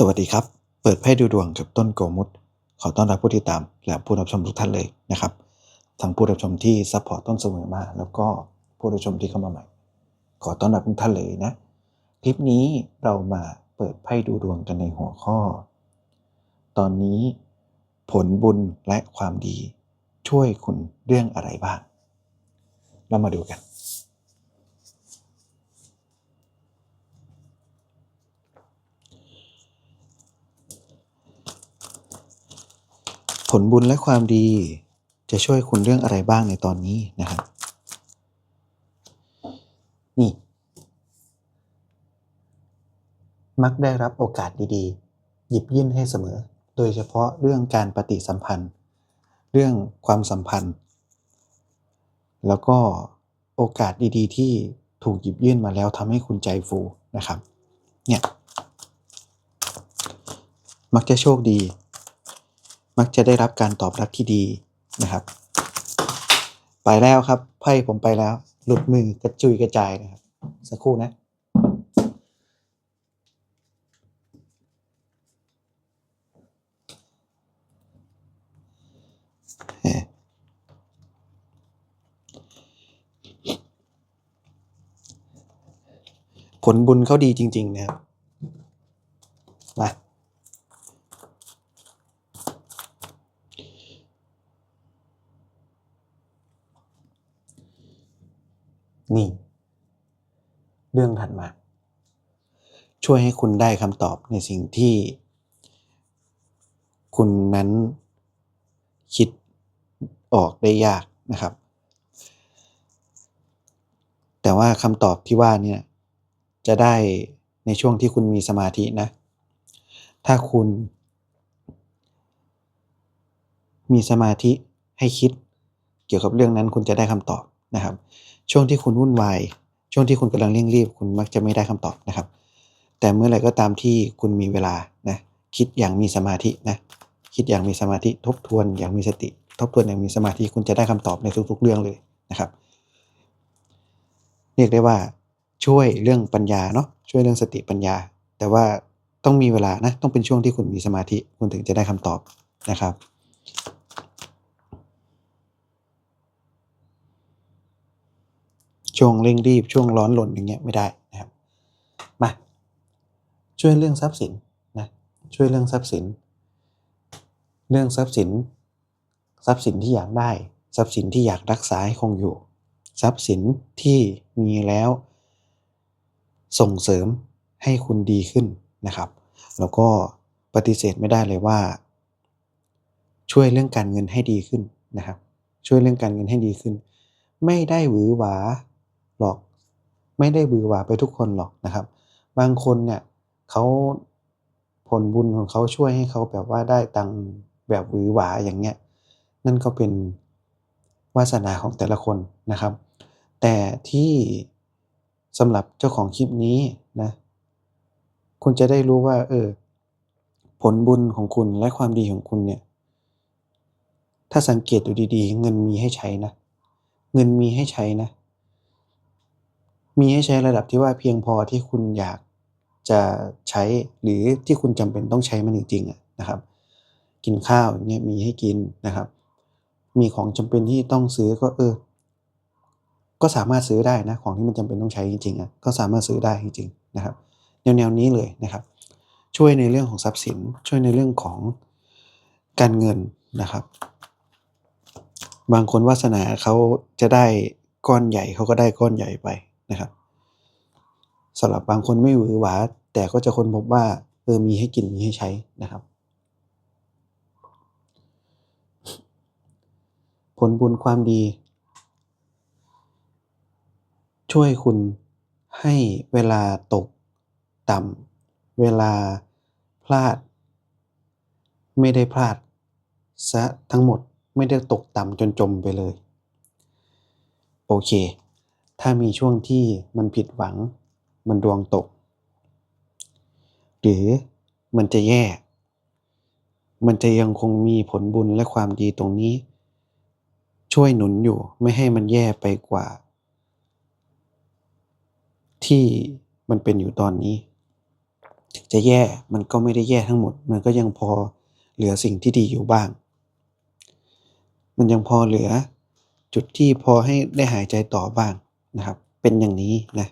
สวัสดีครับ เปิดไพ่ดูดวงกับต้นโกมุตขอต้อนรับผู้ติดตามและผู้รับชมทุกท่านเลยนะครับ ทั้งผู้รับชมที่ซัพพอร์ตต้นเสมอมา แล้วก็ผู้รับชมที่เข้ามาใหม่ ขอต้อนรับทุกท่านเลยนะ คลิปนี้เรามาเปิดไพ่ดูดวงกันในหัวข้อ ตอนนี้ ผลบุญและความดีช่วยคุณเรื่องอะไรบ้าง เรามาดูกัน ลบุญและความดี จะช่วยคุณเรื่องอะไรบ้างในตอนนี้นะครับ นี่ มักได้รับโอกาสดีๆ หยิบยื่นให้เสมอ โดยเฉพาะเรื่องการปฏิสัมพันธ์ เรื่องความสัมพันธ์ แล้วก็โอกาสดีๆ ที่ถูกหยิบยื่นมาแล้วทำให้คุณใจฟูนะครับ เนี่ย มักจะโชคดี มักจะได้รับการตอบรับที่ดีนะครับ ไปแล้วครับไพ่ผมไปแล้ว หลุดมือกระจุยกระจายนะครับ สักครู่นะผลบุญเขาดีจริง ๆ นะครับ มา นี่ เรื่องถัดมา ช่วยให้คุณได้คำตอบในสิ่งที่ คุณนั้นคิดออกได้ยากนะครับ แต่ว่าคำตอบที่ว่าเนี่ยจะได้ในช่วงที่คุณมีสมาธินะ ถ้าคุณ มีสมาธิให้คิดเกี่ยวกับเรื่องนั้นคุณจะได้คำตอบ นะครับ ช่วงที่คุณวุ่นวาย ช่วงที่คุณกำลังเร่งรีบ คุณมักจะไม่ได้คำตอบนะครับ แต่เมื่อไหร่ก็ตามที่คุณมีเวลานะคิดอย่างมีสมาธินะคิดอย่างมีสมาธิทบทวนอย่างมีสติ ทบทวนอย่างมีสมาธิคุณจะได้คำตอบในทุก ๆ เรื่องเลยนะครับ เรียกได้ว่าช่วยเรื่องปัญญาเนาะช่วยเรื่องสติปัญญา แต่ว่าต้องมีเวลานะต้องเป็นช่วงที่คุณมีสมาธิคุณถึงจะได้คำตอบนะครับ ช่วงเร่งรีบช่วงร้อนหล่นอย่างเงี้ยไม่ได้นะครับมาช่วยเรื่องทรัพย์สินนะช่วยเรื่องทรัพย์สิน เรื่องทรัพย์สิน ทรัพย์สินที่อยากได้ ทรัพย์สินที่อยากรักษาให้คงอยู่ ทรัพย์สินที่มีแล้ว ส่งเสริมให้คุณดีขึ้นนะครับ แล้วก็ปฏิเสธไม่ได้เลยว่า ช่วยเรื่องการเงินให้ดีขึ้นนะครับ ช่วยเรื่องการเงินให้ดีขึ้น ไม่ได้หวือหวา หรอก ไม่ได้หวือหวาไปทุกคนหรอกนะครับ บางคนเนี่ยเขาผลบุญของเขาช่วยให้เขาแบบว่าได้ตังแบบหวือหวาอย่างเงี้ยนั่นก็เป็นวาสนาของแต่ละคนนะครับ แต่ที่สำหรับเจ้าของคลิปนี้นะคุณจะได้รู้ว่าเออผลบุญของคุณและความดีของคุณเนี่ย ถ้าสังเกตดูดีๆ เงินมีให้ใช้นะ เงินมีให้ใช้นะ มีให้ใช้ระดับที่ว่าเพียงพอที่คุณอยากจะใช้หรือที่คุณจำเป็นต้องใช้มันจริงๆอะนะครับ กินข้าวอย่างเงี้ยมีให้กินนะครับ มีของจำเป็นที่ต้องซื้อก็เออ ก็สามารถซื้อได้นะของที่มันจำเป็นต้องใช้จริงๆอะก็สามารถซื้อได้จริงๆนะครับแนวๆนี้เลยนะครับ ช่วยในเรื่องของทรัพย์สิน ช่วยในเรื่องของการเงินนะครับ บางคนวาสนาเขาจะได้ก้อนใหญ่เขาก็ได้ก้อนใหญ่ไป นะครับสำหรับบางคนไม่หวือหวา แต่ก็จะค้นพบว่าเออมีให้กินมีให้ใช้นะครับ ผลบุญความดี ช่วยคุณให้เวลาตกต่ำเวลาพลาด ไม่ได้พลาดซะทั้งหมดไม่ได้ตกต่ำจนจมไปเลย โอเค ถ้ามีช่วงที่มันผิดหวัง มันดวงตก หรือมันจะแย่ มันจะยังคงมีผลบุญและความดีตรงนี้ ช่วยหนุนอยู่ไม่ให้มันแย่ไปกว่า ที่มันเป็นอยู่ตอนนี้ ถึงจะแย่มันก็ไม่ได้แย่ทั้งหมด มันก็ยังพอเหลือสิ่งที่ดีอยู่บ้าง มันยังพอเหลือจุดที่พอให้ได้หายใจต่อบ้าง นะครับ เป็นอย่างนี้นะ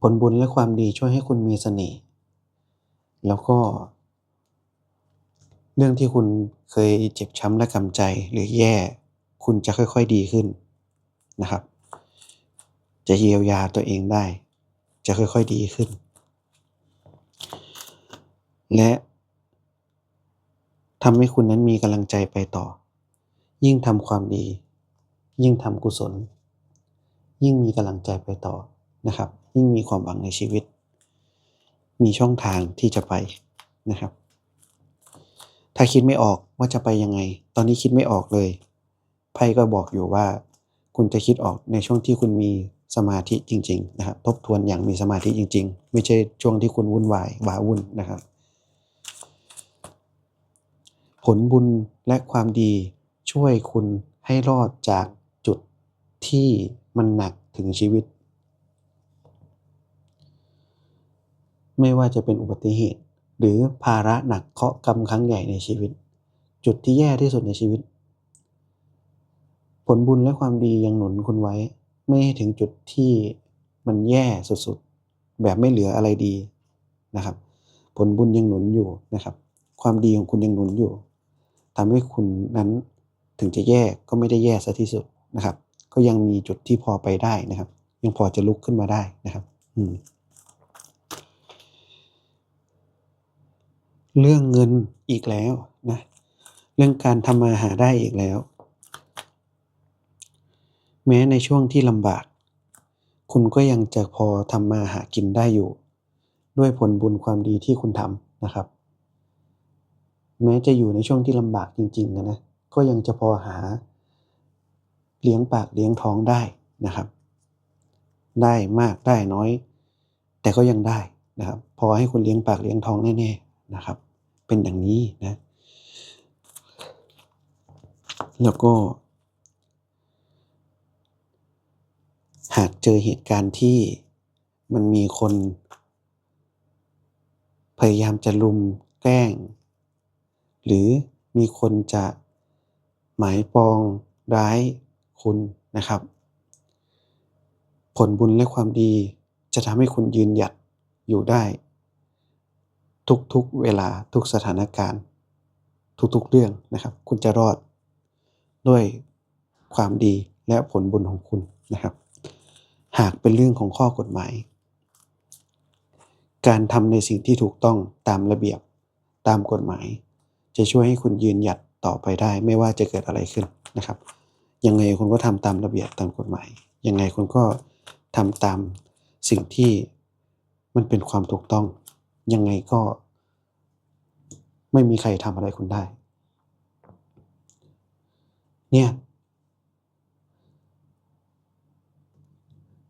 ผลบุญและความดีช่วยให้คุณมีเสน่ห์ แล้วก็ เรื่องที่คุณเคยเจ็บช้ำและกำใจ หรือแย่ คุณจะค่อย ๆดีขึ้นนะครับ จะเยียวยาตัวเองได้ จะค่อยๆดีขึ้น และทำให้คุณนั้นมีกำลังใจไปต่อ ยิ่งทำความดี ยิ่งทำกุศล ยิ่งมีกำลังใจไปต่อนะครับ ยิ่งมีความหวังในชีวิต มีช่องทางที่จะไปนะครับ ถ้าคิดไม่ออกว่าจะไปยังไง ตอนนี้คิดไม่ออกเลยไพ่ก็บอกอยู่ว่า คุณจะคิดออกในช่วงที่คุณมี สมาธิจริงๆนะครับทบทวนอย่างมีสมาธิจริง ๆ ไม่ใช่ช่วงที่คุณวุ่นวายว้าวุ่นนะครับ ผลบุญและความดีช่วยคุณให้รอดจากจุดที่มันหนักถึงชีวิต ไม่ว่าจะเป็นอุบัติเหตุ หรือภาระหนักเคาะกรรมครั้งใหญ่ในชีวิต จุดที่แย่ที่สุดในชีวิต ผลบุญและความดียังหนุนคุณไว้ ไม่ให้ถึงจุดที่มันแย่สุดๆ แบบไม่เหลืออะไรดีนะครับ ผลบุญยังหนุนอยู่นะครับ ความดีของคุณยังหนุนอยู่ทำให้คุณนั้นถึงจะแย่ก็ไม่ได้แย่ซะที่สุดนะครับ ก็ยังมีจุดที่พอไปได้นะครับ ยังพอจะลุกขึ้นมาได้นะครับ อืมเรื่องเงินอีกแล้วนะ เรื่องการทำมาหาได้อีกแล้ว แม้ในช่วงที่ลำบาก คุณก็ยังจะพอทำมาหากินได้อยู่ ด้วยผลบุญความดีที่คุณทำนะครับ แม้จะอยู่ในช่วงที่ลำบากจริงๆนะนะก็ยังจะพอหา เลี้ยงปากเลี้ยงท้องได้นะครับ ได้มากได้น้อย แต่ก็ยังได้นะครับ พอให้คุณเลี้ยงปากเลี้ยงท้องแน่ๆนะครับ เป็นอย่างนี้นะ แล้วก็ หากเจอเหตุการณ์ที่มันมีคน พยายามจะลุมแกล้ง หรือมีคนจะหมายปองร้ายคุณนะครับ ผลบุญและความดีจะทำให้คุณยืนหยัดอยู่ได้ ทุกๆเวลาทุกสถานการณ์ ทุกๆเรื่องนะครับ คุณจะรอดด้วยความดีและผลบุญของคุณนะครับ หากเป็นเรื่องของข้อกฎหมาย การทำในสิ่งที่ถูกต้องตามระเบียบตามกฎหมาย จะช่วยให้คุณยืนหยัดต่อไปได้ไม่ว่าจะเกิดอะไรขึ้นนะครับ ยังไงคุณก็ทำตามระเบียบตามกฎหมาย ยังไงคุณก็ทำตามสิ่งที่มันเป็นความถูกต้อง ยังไงก็ ไม่มีใครทำอะไรคุณได้ เนี่ย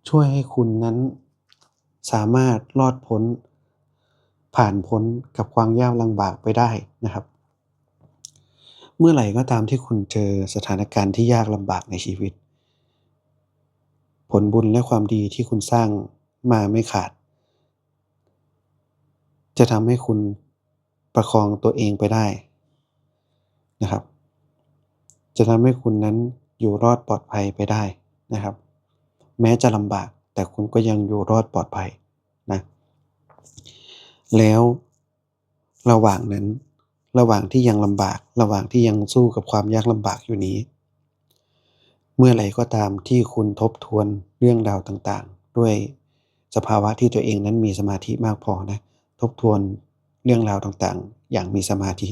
ช่วยให้คุณนั้น สามารถรอดพ้น ผ่านพ้นกับความยากลำบากไปได้นะครับ เมื่อไหร่ก็ตามที่คุณเจอสถานการณ์ที่ยากลำบากในชีวิต ผลบุญและความดีที่คุณสร้างมาไม่ขาด จะทำให้คุณประคองตัวเองไปได้นะครับ จะทำให้คุณนั้นอยู่รอดปลอดภัยไปได้นะครับ แม้จะลำบาก แต่คุณก็ยังอยู่รอดปลอดภัยนะแล้วระหว่างนั้น ระหว่างที่ยังลำบาก ระหว่างที่ยังสู้กับความยากลำบากอยู่นี้ เมื่อไหร่ก็ตามที่คุณทบทวนเรื่องราวต่างๆ ด้วยสภาวะที่ตัวเองนั้นมีสมาธิมากพอนะทบทวนเรื่องราวต่างๆ อย่างมีสมาธิ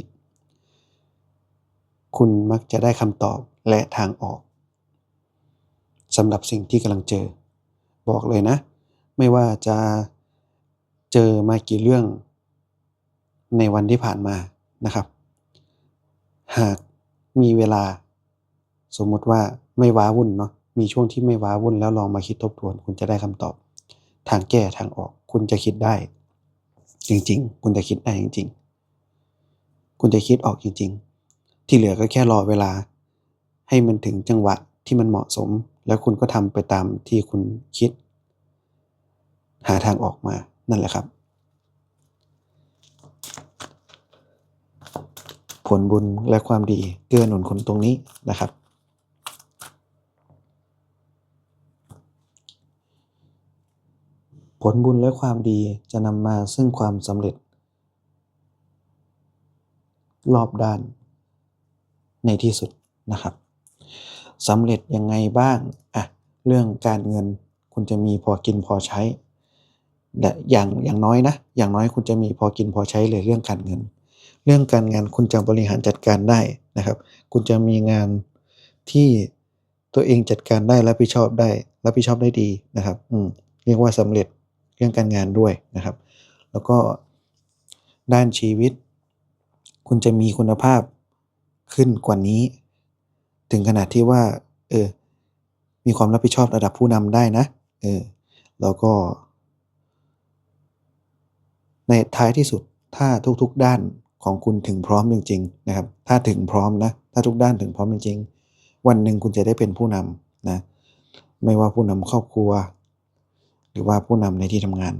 คุณมักจะได้คำตอบและทางออก สำหรับสิ่งที่กำลังเจอ บอกเลยนะ ไม่ว่าจะเจอมากี่เรื่องในวันที่ผ่านมานะครับ หากมีเวลา สมมติว่าไม่ว้าวุ่นเนาะมีช่วงที่ไม่ว้าวุ่นแล้วลองมาคิดทบทวน คุณจะได้คำตอบ ทางแก้ทางออก คุณจะคิดได้ จริง ๆ คุณจะคิดได้จริงคุณจะคิดออกจริง ๆ ที่เหลือก็แค่รอเวลา ให้มันถึงจังหวะที่มันเหมาะสม แล้วคุณก็ทำไปตามที่คุณคิด หาทางออกมานั่นแหละครับ ผลบุญและความดีเกื้อหนุนคนตรงนี้นะครับ ผลบุญและความดีจะนำมาซึ่งความสำเร็จ รอบด้านในที่สุดนะครับ สำเร็จยังไงบ้างอะเรื่องการเงินคุณจะมีพอกินพอใช้และอย่างอย่างน้อยนะ อย่างน้อยคุณจะมีพอกินพอใช้เลยเรื่องการเงิน เรื่องการงานคุณจะบริหารจัดการได้นะครับ คุณจะมีงานที่ตัวเองจัดการได้รับผิดชอบได้ รับผิดชอบได้ดีนะครับ อืมเรียกว่าสำเร็จเรื่องการงานด้วยนะครับ แล้วก็ด้านชีวิต คุณจะมีคุณภาพขึ้นกว่านี้ ถึงขนาดที่ว่า เออ มีความรับผิดชอบระดับผู้นำได้นะ เออ แล้วก็ ในท้ายที่สุดถ้าทุก ๆ ด้านของคุณถึงพร้อมจริง ๆ นะครับ ถ้าถึงพร้อมนะ ถ้าทุกด้านถึงพร้อมจริง ๆ วันหนึ่งคุณจะได้เป็นผู้นำนะ ไม่ว่าผู้นำครอบครัว หรือว่าผู้นำในที่ทำงาน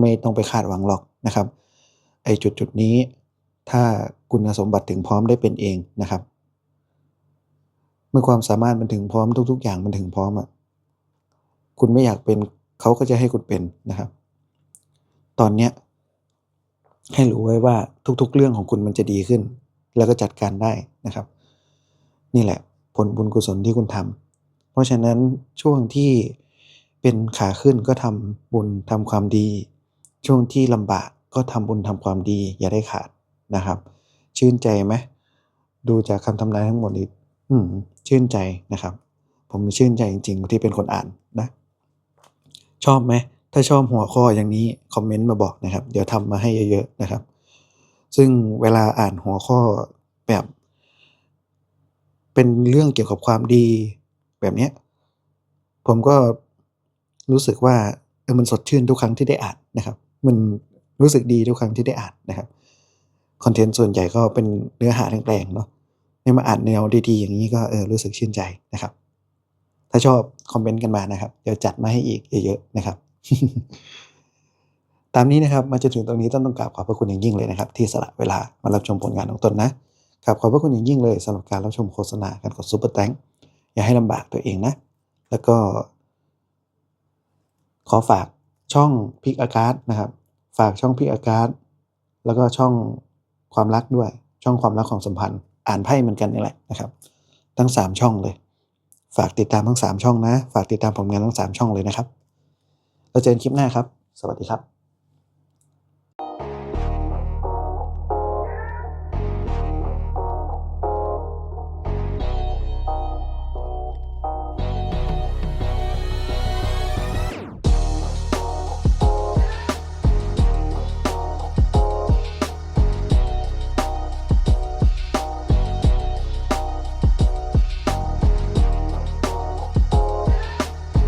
ไม่ต้องไปคาดหวังหรอกนะครับ ไอ้จุดจุดนี้ ถ้าคุณสมบัติถึงพร้อมได้เป็นเองนะครับ เมื่อความสามารถมันถึงพร้อมทุก ๆ อย่างมันถึงพร้อมอะคุณไม่อยากเป็นเขาก็จะให้คุณเป็นนะครับ ตอนเนี้ยให้รู้ไว้ว่าทุก ๆ เรื่องของคุณมันจะดีขึ้น แล้วก็จัดการได้นะครับ นี่แหละ ผลบุญกุศลที่คุณทำเพราะฉะนั้นช่วงที่เป็นขาขึ้นก็ทำบุญทำความดี ช่วงที่ลำบากก็ทำบุญทำความดีอย่าได้ขาดนะครับ ชื่นใจไหมดูจากคำทำนายทั้งหมดนี้ อืม ชื่นใจนะครับ ผมชื่นใจจริง ๆ ที่เป็นคนอ่านนะ ชอบไหม ถ้าชอบหัวข้ออย่างนี้ คอมเมนต์มาบอกนะครับ เดี๋ยวทำมาให้เยอะๆนะครับ ซึ่งเวลาอ่านหัวข้อแบบ เป็นเรื่องเกี่ยวกับความดีแบบเนี้ยผมก็รู้สึกว่าเออมันสดชื่นทุกครั้งที่ได้อ่านนะครับ มันรู้สึกดีทุกครั้งที่ได้อ่านนะครับคอนเทนต์ส่วนใหญ่ก็เป็นเนื้อหาแรงๆเนาะ เนี่ยมาอ่านแนวดีๆอย่างนี้ก็เออรู้สึกชื่นใจนะครับ ถ้าชอบคอมเมนต์กันมานะครับ เดี๋ยวจัดมาให้อีกเยอะๆนะครับ ตามนี้นะครับมาจนถึงตรงนี้ต้องต้องกราบขอบพระคุณอย่างยิ่งเลยนะครับ ที่สละเวลามารับชมผลงานของตนนะกราบขอบพระคุณอย่างยิ่งเลยสำหรับการรับชมโฆษณาการกดซุปเปอร์แตงอย่าให้ลำบากตัวเองนะ แล้วก็ ขอฝากช่องพิกอากาศนะครับ ฝากช่องพิกอากาศแล้วก็ช่องความรักด้วย ช่องความรักของสัมพันธ์ อ่านไพ่เหมือนกันนี่แหละนะครับ ทั้ง 3 ช่องเลย ฝากติดตามทั้ง 3 ช่องนะ ฝากติดตามผลงานทั้ง 3 ช่องเลยนะครับ แล้วเจอกันคลิปหน้าครับ สวัสดีครับ